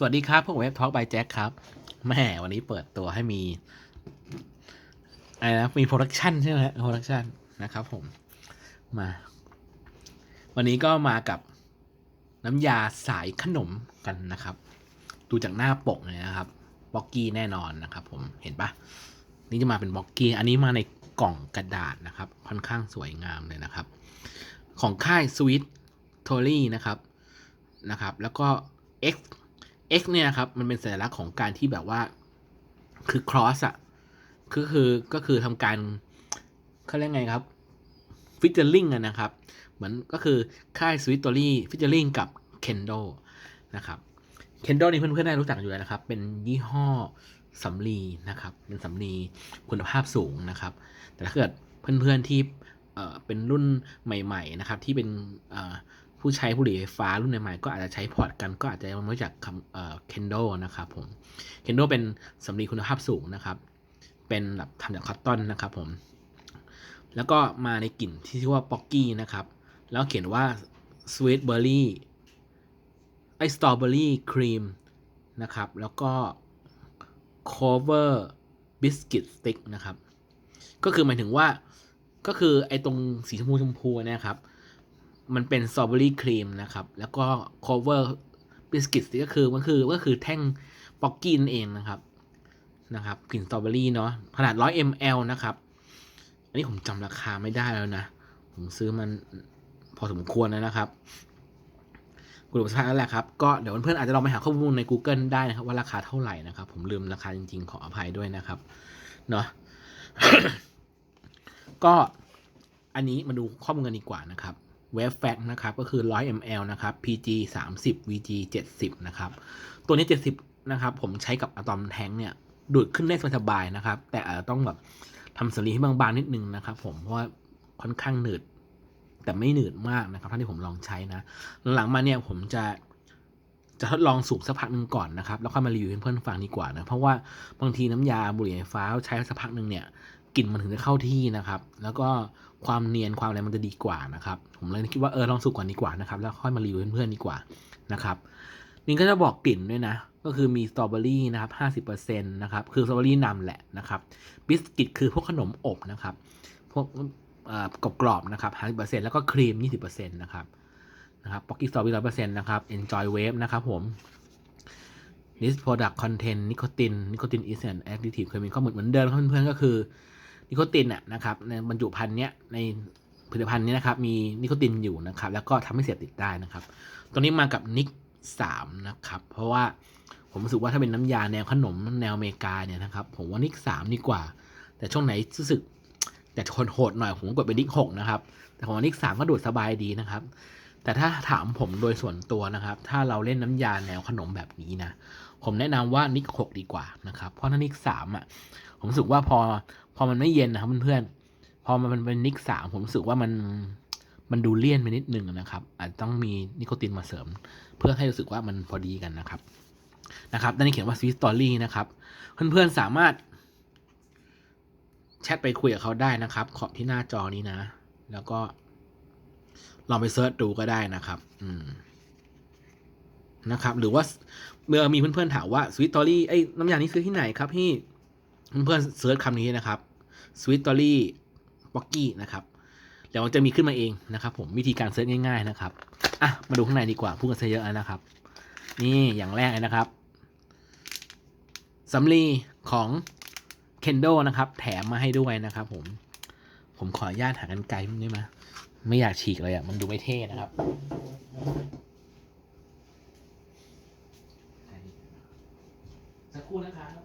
สวัสดีครับพวกเว็บทอล์กบายแจ็คครับแม่วันนี้เปิดตัวให้มีอะไรนะมีโปรดักชันใช่ไหมโปรดักชันนะครับผมมา วันนี้ก็มากับน้ำยาสายขนมกันนะครับ ดูจากหน้าปกเลยนะครับบ็อกกี้แน่นอนนะครับ ผมเห็นปะนี่จะมาเป็นบ็อกกี้อันนี้มาในกล่องกระดาษนะครับ ค่อนข้างสวยงามเลยนะครับ ของค่ายสวิตทอรี่นะครับนะครับ แล้วก็ X X เนี่ยนะครับมันเป็นสัญลักษณ์ของการที่แบบว่าคือ cross อะคือคือก็คือทำการเขาเรียกไงครับ featuring อะนะครับ เหมือนก็คือค่าย Sweet Story featuring กับ Kendo นะครับ Kendo นี่เพื่อนๆได้รู้จักอยู่แล้วนะครับ เป็นยี่ห้อสำลีนะครับ เป็นสำลีคุณภาพสูงนะครับ แต่ถ้าเกิดเพื่อนๆที่เอ่เป็นรุ่นใหม่ ๆ นะครับ ที่เป็น ผู้ใช้บุหรี่ไฟฟ้ารุ่นใหม่ๆก็อาจจะใช้พอร์ตกันก็อาจจะม่รู้จักคำเอ่อ Kendo นะครับผม Kendo เป็นสำลีคุณภาพสูงนะครับ เป็นแบบทำจากคอตตอนนะครับผม แล้วก็มาในกลิ่นที่ชื่อว่าป๊อกกี้นะครับ แล้วเขียนว่า sweet berry ไอสตรอเบอรี่ครีมนะครับ แล้วก็ cover biscuit stick นะครับ ก็คือหมายถึงว่าก็คือไอตรงสีชมพูชมพูนะครับ มันเป็นสตรอเบอรี่ครีมนะครับ แล้วก็ cover biscuit ก็คือมันคือก็คือแท่งป๊อกกี้นั่นเองนะครับนะครับกลิ่นสตรอเบอรี่เนาะขนาด 100 ml นะครับ อันนี้ผมจำราคาไม่ได้แล้วนะ ผมซื้อมันพอสมควรแล้วนะครับกลุ่มสุดท้ายแล้วแหละครับ ก็เดี๋ยวเพื่อนๆอาจจะลองไปหาข้อมูลใน Google ได้นะครับ ว่าราคาเท่าไหร่นะครับ ผมลืมราคาจริงๆ ขออภัยด้วยนะครับเนาะก็อันนี้มาดูข้อมูลกันดีกว่านะครับ เวฟแฟกนะครับก็คือ 100 ml นะครับ PG 30 VG 70 นะครับ ตัวนี้ 70 นะครับ ผมใช้กับอะตอมแท้งเนี่ย ดูดขึ้นได้สบายๆนะครับ แต่อาจจะต้องแบบทำสลีให้บางๆนิดนึงนะครับ ผมเพราะว่าค่อนข้างหนืด แต่ไม่หนืดมากนะครับท่านที่ผมลองใช้นะหลังมาเนี่ยผมจะจะทดลองสูบสักพักหนึ่งก่อนนะครับ แล้วค่อยมารีวิวให้เพื่อนฟังดีกว่านะ เพราะว่าบางทีน้ำยาบุหรี่ไฟฟ้าใช้สักพักหนึ่งเนี่ย กลิ่นมันถึงจะเข้าที่นะครับ แล้วก็ความเนียนความอะไรมันจะดีกว่านะครับ ผมเลยคิดว่าเออลองสูบก่อนดีกว่านะครับ แล้วค่อยมารีวิวเพื่อนๆดีกว่านะครับนี่ก็จะบอกกลิ่นด้วยนะ ก็คือมีสตรอเบอรี่นะครับ50%นะครับ คือสตรอเบอรี่นำแหละนะครับบิสกิตคือพวกขนมอบนะครับ พวกกรอบๆนะครับ50%แล้วก็ครีม 20%นะครับนะครับป๊อกกี้สตรอเบอรี่100%นะครับ enjoy wave นะครับผม this product contain nicotine nicotine is an additive chemical เหมือนเหมือนเดิมครับเพื่อนๆก็คือ นิโคตินอะนะครับในบรรจุภัณฑ์เนี้ยในผลิตภัณฑ์นี้นะครับมีนิโคตินอยู่นะครับแล้วก็ทำให้เสพติดได้นะครับ ตัวนี้มากับนิกสามนะครับเพราะว่าผมรู้สึกว่าถ้าเป็นน้ำยาแนวขนมแนวอเมริกาเนี่ยนะครับผมว่านิกสามดีกว่า แต่ช่วงไหนรู้สึกแต่คนโหดหน่อยผมกดเป็นนิกหกนะครับแต่ของนิกสามก็ดูดสบายดีนะครับ แต่ถ้าถามผมโดยส่วนตัวนะครับ ถ้าเราเล่นน้ำยาแนวขนมแบบนี้นะผมแนะนำว่านิกหกดีกว่านะครับเพราะถ้านิกสามอะผมรู้สึกว่าพอ พอมันไม่เย็นนะครับเพื่อนๆ พอมันเป็นนิกสามผมรู้สึกว่ามันมันดูเลี่ยนไปนิดนึงนะครับ อาจต้องมีนิโคตินมาเสริม เพื่อให้รู้สึกว่ามันพอดีกันนะครับ นะครับด้านนี้เขียนว่า Sweet Story นะครับ เพื่อนๆสามารถแชทไปคุยกับเขาได้นะครับ ขอบที่หน้าจอนี้นะ แล้วก็ลองไปเซิร์ชดูก็ได้นะครับ อืม นะครับ หรือว่าเมื่อมีเพื่อนๆถามว่า Sweet Story ไอ้น้ำยานี้ซื้อที่ไหนครับพี่ เพื่อนๆเซิร์ชคำนี้นะครับ Sweet Story p o c k y นะครับเดี๋ยวมันจะมีขึ้นมาเองนะครับ ผมวิธีการเซิร์ชง่ายๆนะครับอะมาดูข้างในดีกว่าพูดกันซะเยอะนะครับ นี่อย่างแรกเลยนะครับสำลีของ Kendo นะครับ แถมมาให้ด้วยนะครับ ผม ผมขออนุญาตหากันไกลได้ไหมไม่อยากฉีกเลยอะมันดูไม่เท่นะครับ สักครู่นะครับ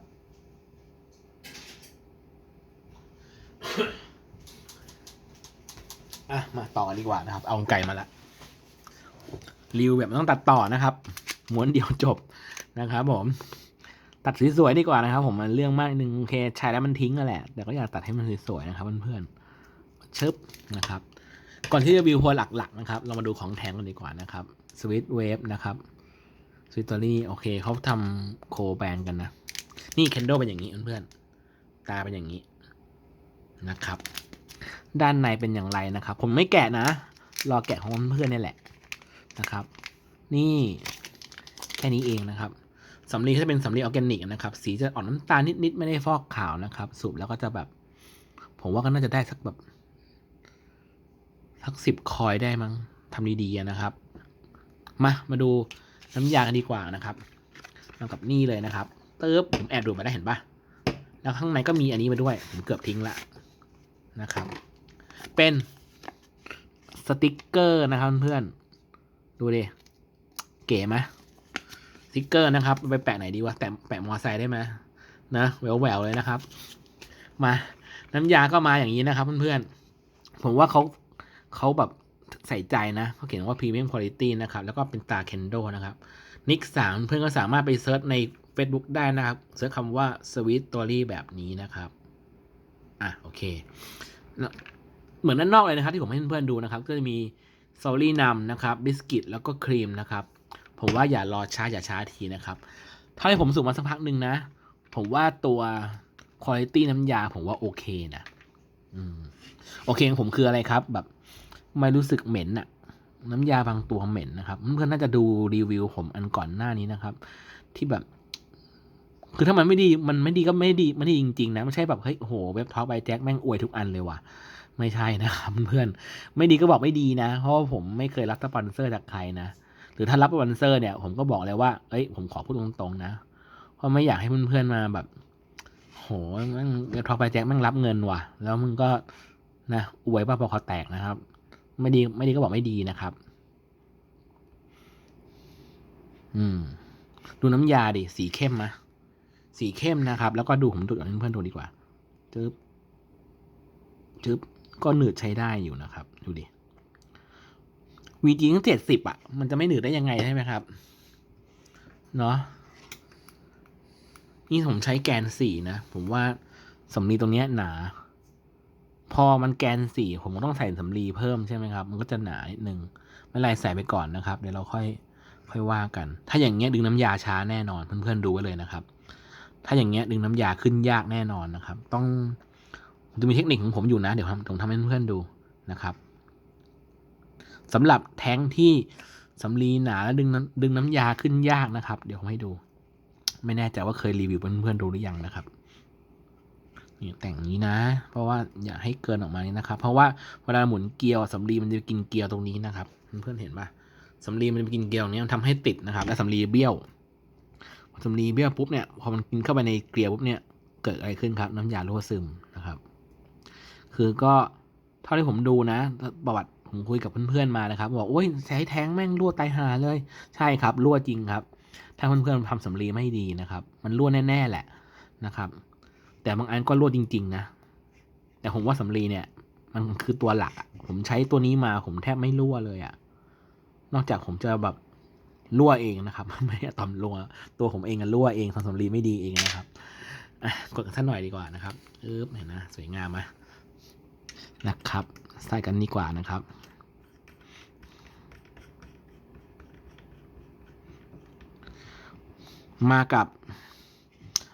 อ่อกันดีกว่านะครับ เอาไก่มาละรีวิวแบบไม่ต้องตัดต่อนะครับม้วนเดียวจบนะครับผม ตัดสวยๆดีกว่านะครับ ผมมันเรื่องมากนิดนึงโอเคใช้แล้วมันทิ้งนั่นแหละ แต่ก็อยากตัดให้มันสวยๆนะครับเพื่อนๆชึบนะครับ ก่อนที่จะวิวพัวหลักๆนะครับ เรามาดูของแถมกันดีกว่านะครับสวิตเวฟนะครับสวิตตอรี่โอเคเขาทำโคแบนกันนะ นี่เคนโดเป็นอย่างนี้เพื่อนๆตาเป็นอย่างนี้นะครับ ด้านในเป็นอย่างไรนะครับ ผมไม่แกะนะ รอแกะของเพื่อนนี่แหละนะครับ นี่แค่นี้เองนะครับสำลีจะเป็นสำลีออร์แกนิกนะครับ สีจะออกน้ำตาลนิดๆไม่ได้ฟอกขาวนะครับ สูบแล้วก็จะแบบ ผมว่าก็น่าจะได้สักแบบสักสิบคอยได้มั้งทำดีๆนะครับ มามาดูน้ำยากันดีกว่านะครับเอากับนี่เลยนะครับเติบผมแอบดูมาได้เห็นปะแล้วข้างในก็มีอันนี้มาด้วย ผมเกือบทิ้งละนะครับ เป็นสติกเกอร์นะครับเพื่อนดูดิเก๋ไหมสติกเกอร์นะครับ ไปแปะไหนดีวะแต่แปะมอไซค์ได้ไหมนะแหววแหววๆเลยนะครับ มาน้ำยาก็มาอย่างนี้นะครับเพื่อนๆผมว่าเขาเขาแบบใส่ใจนะเขาเขียนว่าพรีเมียมคุณภาพนะครับ แล้วก็เป็นตาเคนโดนะครับนิกสามเพื่อนก็สามารถไปเซิร์ชใน Facebook ได้นะครับเซิร์ชคำว่า Sweet Story แบบนี้นะครับ อะ โอเค เหมือนด้านนอกเลยนะครับ ที่ผมให้เพื่อนๆดูนะครับ ก็จะมีซอรี่นำนะครับบิสกิตแล้วก็ครีมนะครับ ผมว่าอย่ารอช้าอย่าช้าทีนะครับ ถ้าให้ผมสูงมาสักพักหนึ่งนะ ผมว่าตัวคุณภาพน้ำยาผมว่าโอเคนะอืมโอเคของผมคืออะไรครับ แบบไม่รู้สึกเหม็นอะน้ำยาบางตัวเหม็นนะครับเพื่อนๆน่าจะดูรีวิวผมอันก่อนหน้านี้นะครับ ที่แบบ คือถ้ามันไม่ดีมันไม่ดีก็ไม่ดีไม่ดีจริงๆนะไม่ใช่แบบเฮ้ยโหเว็บท็อปไบแจ็คแม่งอวยทุกอันเลยว่ะ ไม่ใช่นะครับเพื่อนไม่ดีก็บอกไม่ดีนะ เพราะว่าผมไม่เคยรับสปอนเซอร์จากใครนะหรือถ้ารับสปอนเซอร์เนี่ย ผมก็บอกเลยว่าเอ้ยผมขอพูดตรงๆนะ เพราะไม่อยากให้เพื่อนๆมาแบบ โหแม่งทอไบแจ็คแม่งรับเงินว่ะ แล้วมึงก็นะอวยป้าพอคอแตกนะครับ ไม่ดีไม่ดีก็บอกไม่ดีนะครับ อืม ดูน้ำยาดิสีเข้มมะสีเข้มนะครับ แล้วก็ดูผมดูเพื่อนๆดูดีกว่าจึ๊บจึ๊บ ก็หนืดใช้ได้อยู่นะครับ ดูดิวีจีตั้งเจ็ดสิบอะ มันจะไม่หนืดได้ยังไงใช่ไหมครับ เนาะนี่ผมใช้แกนสี่นะ ผมว่าสำลีตรงเนี้ยหนา พอมันแกนสี่ผมก็ต้องใส่สำลีเพิ่มใช่ไหมครับ มันก็จะหนานิดนึงไม่ไรใส่ไปก่อนนะครับ เดี๋ยวเราค่อยค่อยว่ากัน ถ้าอย่างเงี้ยดึงน้ำยาช้าแน่นอนเพื่อนๆดูไว้เลยนะครับ ถ้าอย่างเงี้ยดึงน้ำยาขึ้นยากแน่นอนนะครับ ต้อง ผมจะมีเทคนิคของผมอยู่นะ เดี๋ยวผมทำให้เพื่อนๆดูนะครับสำหรับแท้งที่สำลีหนาแล้วดึงน้ำดึงน้ำยาขึ้นยากนะครับ เดี๋ยวผมให้ดู ไม่แน่ใจว่าเคยรีวิวเพื่อนๆดูหรือยังนะครับนี่แต่งนี้นะ เพราะว่าอย่าให้เกินออกมานี้นะครับ เพราะว่าเวลาหมุนเกลียวสำลีมันจะกินเกลียวตรงนี้นะครับ เพื่อนๆเห็นปะสำลีมันจะกินเกลียวนี้มันทำให้ติดนะครับ และสำลีเบี้ยวสำลีเบี้ยวปุ๊บเนี่ยพอมันกินเข้าไปในเกลียวปุ๊บเนี่ยเกิดอะไรขึ้นครับ น้ำยารั่วซึม คือก็เท่าที่ผมดูนะ ประวัติผมคุยกับเพื่อนๆมานะครับบอกโอ้ยใช้แท้งแม่งรั่วตายหาเลย ใช่ครับรั่วจริงครับถ้าเพื่อนๆทำสำลีไม่ดีนะครับ มันรั่วแน่ๆแหละนะครับ แต่บางอันก็รั่วจริง ๆ นะ แต่ผมว่าสำลีเนี่ย มันคือตัวหลักผมใช้ตัวนี้มาผมแทบไม่รั่วเลยอะนอกจากผมจะแบบรั่วเองนะครับ ไม่อะตอมรั่วตัวผมเองอะรั่วเองทำสำลีไม่ดีเองนะครับกดกันสักหน่อยดีกว่านะครับเอ๊บเห็นนะสวยงามไหม นะครับใส่กันดีกว่านะครับ มากับ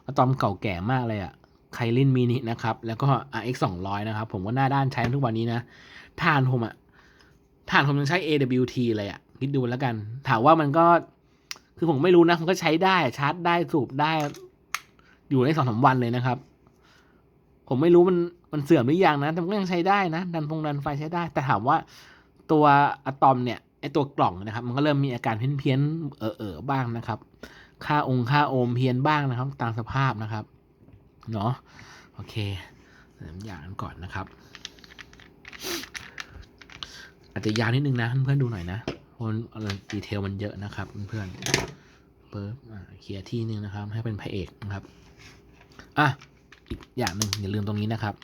อะตอมเก่าแก่มากเลยอะไคลินมินินะครับ แล้วก็ RX 200 นะครับ ผมว่าหน้าด้านใช้ทุกวันนี้นะทานผมอะทานผมยังใช้ AWT เลยอะคิดดูแล้วกัน ถามว่ามันก็คือผมไม่รู้นะ มันก็ใช้ได้ชาร์จได้สูบได้ อยู่ได้สองสามวันเลยนะครับ ผมไม่รู้มันมันเสื่อมหรือยังนะแต่มันก็ยังใช้ได้นะ ดันฟงดันไฟใช้ได้ แต่ถามว่าตัวอะตอมเนี่ยไอตัวกล่องนะครับ มันก็เริ่มมีอาการเพี้ยนเพี้ยนๆเออเออบ้างนะครับ ค่าองค์ค่าโอห์มเพี้ยนบ้างนะครับ ตามสภาพนะครับเนาะโอเคอย่างกันก่อนนะครับ อาจจะยาวนิดนึงนะเพื่อนๆดูหน่อยนะเพราะดีเทลมันเยอะนะครับเพื่อนๆเปิบอ่าเคลียร์ที่นึงนะครับ ให้เป็นพระเอกนะครับอะ อีกอย่างหนึ่งอย่าลืมตรงนี้นะครับ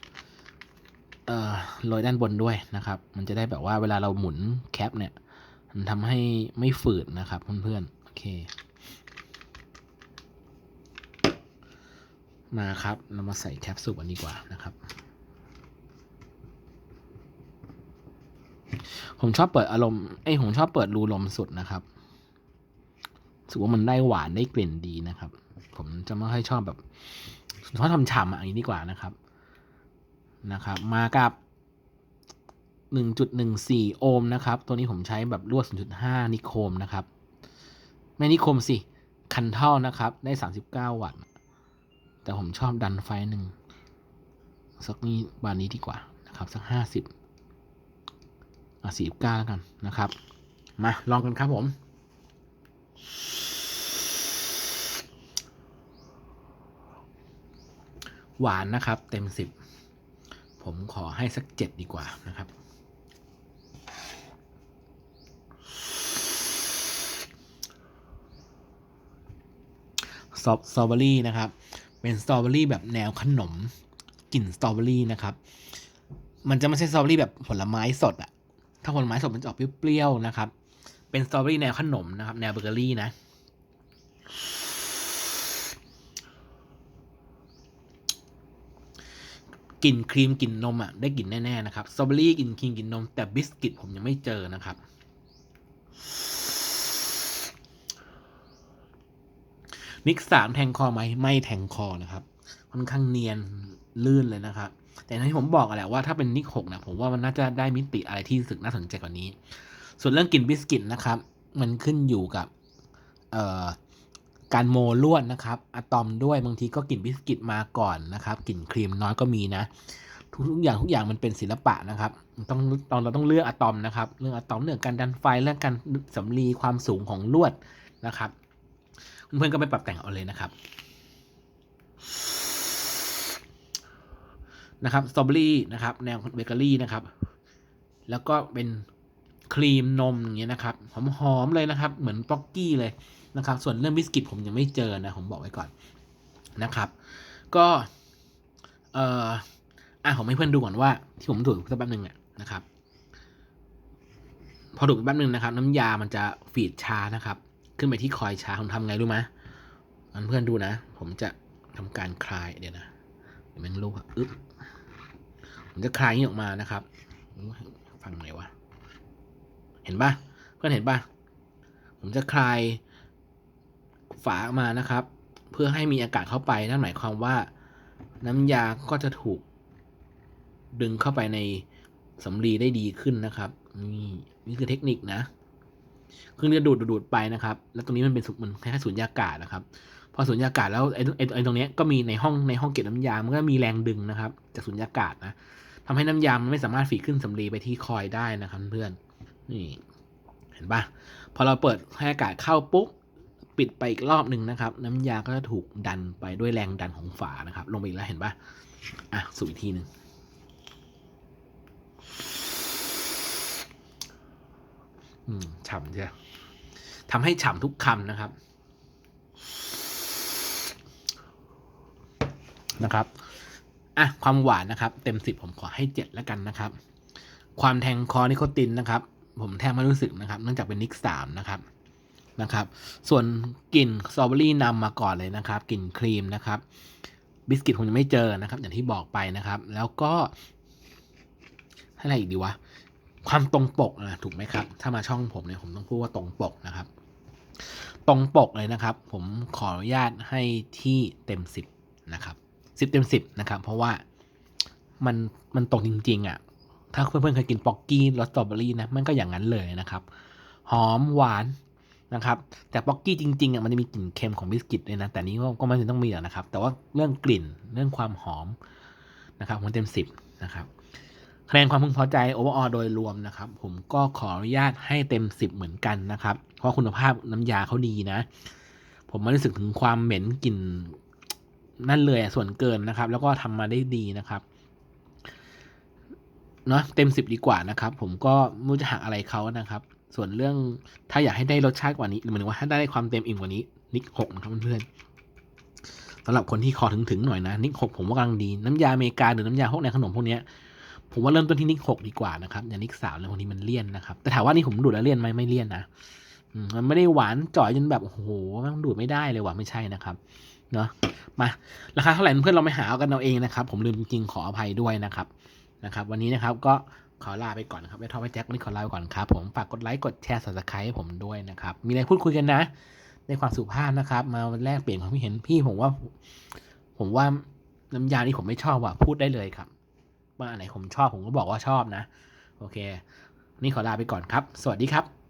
เอ่อโรยด้านบนด้วยนะครับ มันจะได้แบบว่าเวลาเราหมุนแคปเนี่ย มันทำให้ไม่ฝืดนะครับเพื่อนๆโอเค มาครับเรามาใส่แคปซูลกันดีกว่านะครับ ผมชอบเปิดอารมณ์ไอยผมชอบเปิดรูลมสุดนะครับรู้สึกว่ามันได้หวานได้กลิ่นดีนะครับ ผมจะไม่ค่อยชอบแบบ ชอบทำฉ่ำอะอย่างนี้ดีกว่านะครับนะครับ มากับ 1.14 โอห์มนะครับ ตัวนี้ผมใช้แบบลวด 0.5 นิโคมนะครับ ไม่นิโคมสิ คันเท่านะครับ ได้สามสิบเก้าวัตต์ แต่ผมชอบดันไฟหนึ่ง สักนี้บานนี้ดีกว่านะครับ สักห้าสิบอะสี่เก้าแล้วกันนะครับ มาลองกันครับผม หวานนะครับ เต็มสิบผมขอให้สักเจ็ดดีกว่านะครับสตรอสตรอเบอรี่นะครับ เป็นสตรอเบอรี่แบบแนวขนมกลิ่นสตรอเบอรี่นะครับ มันจะไม่ใช่สตรอเบอรี่แบบผลไม้สดอะถ้าผลไม้สดมันจะออกเปรี้ยวๆนะครับ เป็นสตรอเบอรี่แนวขนมนะครับ แนวเบเกอรี่นะ กลิ่นครีมกลิ่นนมอะได้กลิ่นแน่ๆนะครับสตรอเบอรี่กลิ่นครีมกลิ่นนมแต่บิสกิตผมยังไม่เจอนะครับนิกสามแทงคอไหมไม่แทงคอนะครับค่อนข้างเนียนลื่นเลยนะครับ แต่ที่ผมบอกอะแหละว่าถ้าเป็นนิกหกนะผมว่ามันน่าจะได้มิติอะไรที่สึกน่าสนใจกว่านี้ ส่วนเรื่องกลิ่นบิสกิตนะครับ มันขึ้นอยู่กับ เอ่อ การโมลวดนะครับอะตอมด้วยบางทีก็กลิ่นบิสกิตมาก่อนนะครับกลิ่นครีมน้อยก็มีนะ ทุกอย่างทุกอย่างมันเป็นศิลปะนะครับต้องตอนเราต้องเลือกอะตอมนะครับเรื่องอะตอมเรื่องการดันไฟเรื่องการสำลีความสูงของลวดนะครับเพื่อนๆก็ไปปรับแต่งเอาเลยนะครับนะครับสตรอเบอรี่นะครับแนวเบเกอรี่นะครับ แล้วก็เป็น ครีมนมอย่างเงี้ยนะครับหอมๆเลยนะครับ เหมือนป๊อกกี้เลยนะครับ ส่วนเรื่องบิสกิตผมยังไม่เจอนะ ผมบอกไว้ก่อนนะครับ ก็เอ่ออะผมให้เพื่อนดูก่อนว่าที่ผมดูดสักแป๊บนึงเนี่ยนะครับ พอดูดแป๊บนึงนะครับ น้ำยามันจะฟีดช้านะครับ ขึ้นไปที่คอยช้าผมทำไงรู้ไหมอันเพื่อนดูนะ ผมจะทำการคลายเดี๋ยวนะเดี๋ยวมันรู้อะอึ๊บผมจะคลายนี้ออกมานะครับ ฟังหน่อยวะ เห็นปะเพื่อนเห็นปะผมจะคลายฝามานะครับ เพื่อให้มีอากาศเข้าไปนั่นหมายความว่า น้ำยาก็จะถูก ดึงเข้าไปในสำลีได้ดีขึ้นนะครับ นี่นี่คือเทคนิคนะคืองนี้ดูดดูดไปนะครับ แล้วตรงนี้มันเป็นสุมันแคล้ายๆสุญญากาศนะครับ พอสุญญากาศแล้วไอ้ไอ้ตรงนี้ก็มีในห้องในห้องเก็บน้ำยา มันก็มีแรงดึงนะครับ จากสุญญากาศนะทำให้น้ำยามันไม่สามารถฝีขึ้นสำลีไปที่คอยได้นะครับเพื่อน นี่เห็นปะพอเราเปิดให้อากาศเข้าปุ๊บปิดไปอีกรอบหนึ่งนะครับ น้ำยาก็จะถูกดันไปด้วยแรงดันของฝานะครับ ลงไปอีกแล้วเห็นปะอะสูบอีกทีหนึ่งอืมฉ่ำใช่ทำให้ฉ่ำทุกคำนะครับ นะครับอะความหวานนะครับ เต็มสิบผมขอให้เจ็ดแล้วกันนะครับ ความแทงคอนิโคตินนะครับ ผมแทบไม่รู้สึกนะครับ เนื่องจากเป็นนิกสามนะครับนะครับ ส่วนกลิ่นสตรอเบอรี่นำมาก่อนเลยนะครับกลิ่นครีมนะครับ บิสกิตผมยังไม่เจอนะครับ อย่างที่บอกไปนะครับ แล้วก็อะไรอีกดีวะความตรงปกนะถูกไหมครับ ถ้ามาช่องผมเนี่ยผมต้องพูดว่าตรงปกนะครับ ตรงปกเลยนะครับ ผมขออนุญาตให้ที่เต็มสิบนะครับสิบเต็มสิบนะครับ เพราะว่ามันมันตรงจริง ๆอะ ถ้าเพื่อนๆเคยกินป๊อกกี้รสสตรอเบอรี่นะมันก็อย่างนั้นเลยนะครับ หอมหวานนะครับ แต่ป๊อกกี้จริงๆอะมันจะมีกลิ่นเค็มของบิสกิตด้วยนะ แต่นี้ก็ไม่ต้องมีหรอกนะครับ แต่ว่าเรื่องกลิ่นเรื่องความหอมนะครับผมเต็มสิบนะครับคะแนนความพึงพอใจโอเวอร์อโดยรวมนะครับ ผมก็ขออนุญาตให้เต็มสิบเหมือนกันนะครับ เพราะคุณภาพน้ำยาเขาดีนะ ผมไม่รู้สึกถึงความเหม็นกลิ่นนั่นเลยส่วนเกินนะครับ แล้วก็ทำมาได้ดีนะครับ เนาะเต็มสิบดีกว่านะครับ ผมก็ไม่รู้จะหักอะไรเขานะครับ ส่วนเรื่องถ้าอยากให้ได้รสชาติกว่านี้หมายถึงว่าถ้าได้ความเต็มอิ่มกว่านี้ นิกหกนะครับเพื่อนสำหรับคนที่คอถึงถึงหน่อยนะนิกหกผมว่ากำลังดีน้ำยาอเมริกาหรือน้ำยาพวกในขนมพวกเนี้ยผมว่าเริ่มต้นที่นิกหกดีกว่านะครับอย่างนิกสามเลยบางทีมันเลี่ยนนะครับ แต่ถามว่านี่ผมดูดแล้วเลี่ยนไหมไม่เลี่ยนนะมันไม่ได้หวานจ่อยจนแบบโอ้โหมันดูดไม่ได้เลยว่ะไม่ใช่นะครับเนาะมาราคาเท่าไหร่เพื่อนเราไปหาเอากันเอาเองนะครับ ผมลืมจริงขออภัยด้วยนะครับ นะครับ วันนี้นะครับก็ขอลาไปก่อนนะครับไว้ทอไอ้แจ็ควันนี้ขอลาไปก่อนครับ ผมฝากกดไลค์กดแชร์สับสไครต์ให้ผมด้วยนะครับ มีอะไรพูดคุยกันนะ ในความสุภาพนะครับ มาแลกเปลี่ยนความคิดเห็นพี่ผมว่า ผมว่าน้ำยาที่ผมไม่ชอบว่ะพูดได้เลยครับว่าอันไหนผมชอบผมก็บอกว่าชอบนะ โอเค นี่ขอลาไปก่อนครับ สวัสดีครับ